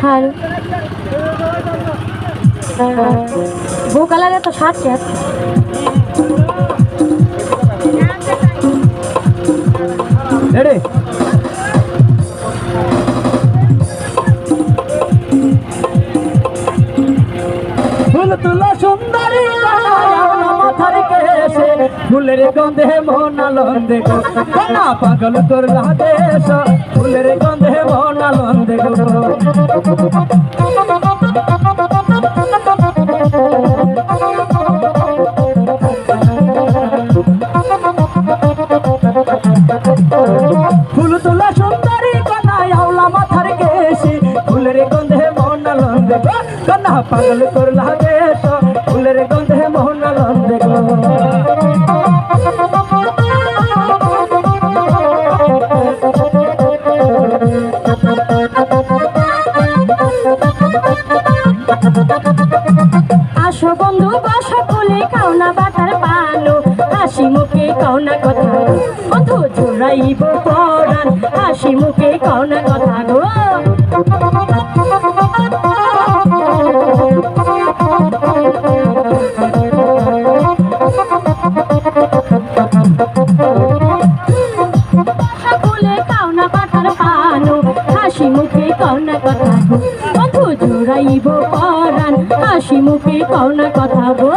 হ্যাঁ। বউ কালারে তো সাত ক্যাট রেডি? ফুল তুলো সুন্দরী। কেসে ফুলের গন্ধে মন আনন্দে গো। না পাগল তোর লাদেশ ফুলের গন্ধে মন আনন্দে গো। ফুল তোলা সুন্দরী কনায় আওলা মাথার কেসে ফুলের গন্ধে মন আনন্দে গো। কনা পাগল তোর লাদেশ ফুলের গন্ধে মন আনন্দে গো। আসো বন্ধু, বসো ফুলে খাও না বাটার পানো হাসি মুখে খাও না কথা বন্ধু, জোড়াইব পরাণ। হাসি মুখে খাও না কথা গো। হাসি মুখে খাও না কথা খাও না কথা গো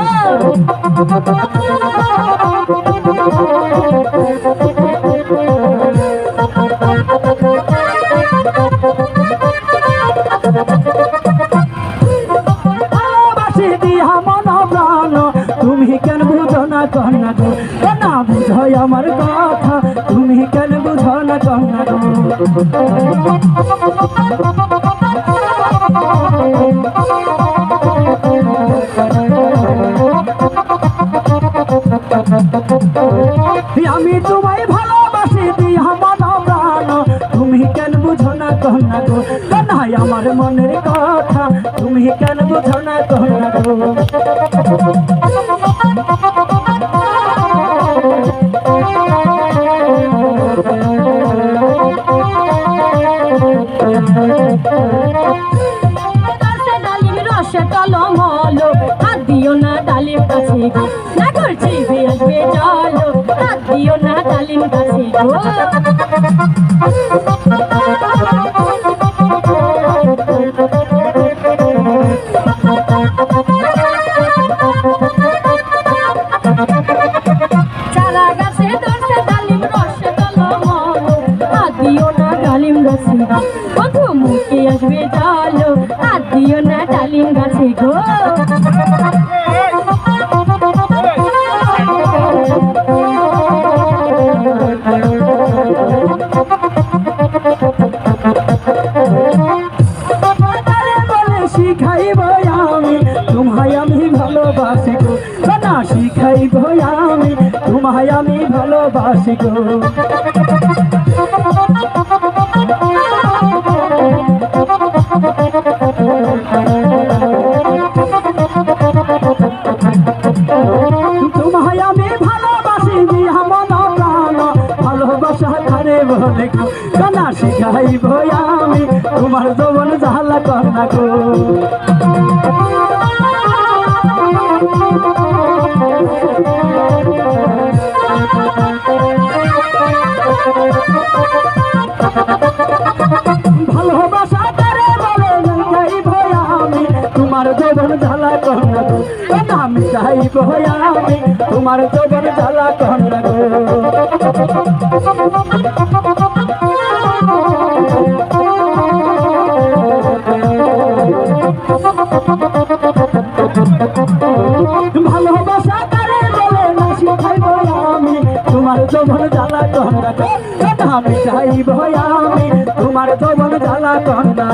তুমি কেন বুঝো না কন্যা গো না বুঝো আমার কথা, তুমি কেন বুঝো না কন্যা গো আমি তোমায় ভালোবাসি দিয়া আমার প্রাণ তুমি কেন বুঝো না কন্যা গো? কানাই আমার মনের কথা। তুমি কেন বুঝো না কন্যা গো? কলম হলো, হাত দিও না ডালিম কাছে না করছি আসবে চলো হাত দিও না ডালিম কাছে চারা গাছে ধরছে ডালিম রসে গাছে বন্ধু, মুখে আসবে চলো তোমায় আমি ভালোবাসি গো। না শিখাইব আমি, তোমায় আমি ভালোবাসি গো। তোমায় আমি ভালোবাসি বলে গো। কানা শিখাইব আমি, তোমার কন্যা গো। ভালোবাসা ধারে বলে গো। কানা আমি। তোমার যৌবন জ্বালা কন্যা আমি চাইব আমি তোমার যৌবন জ্বালা কন্দা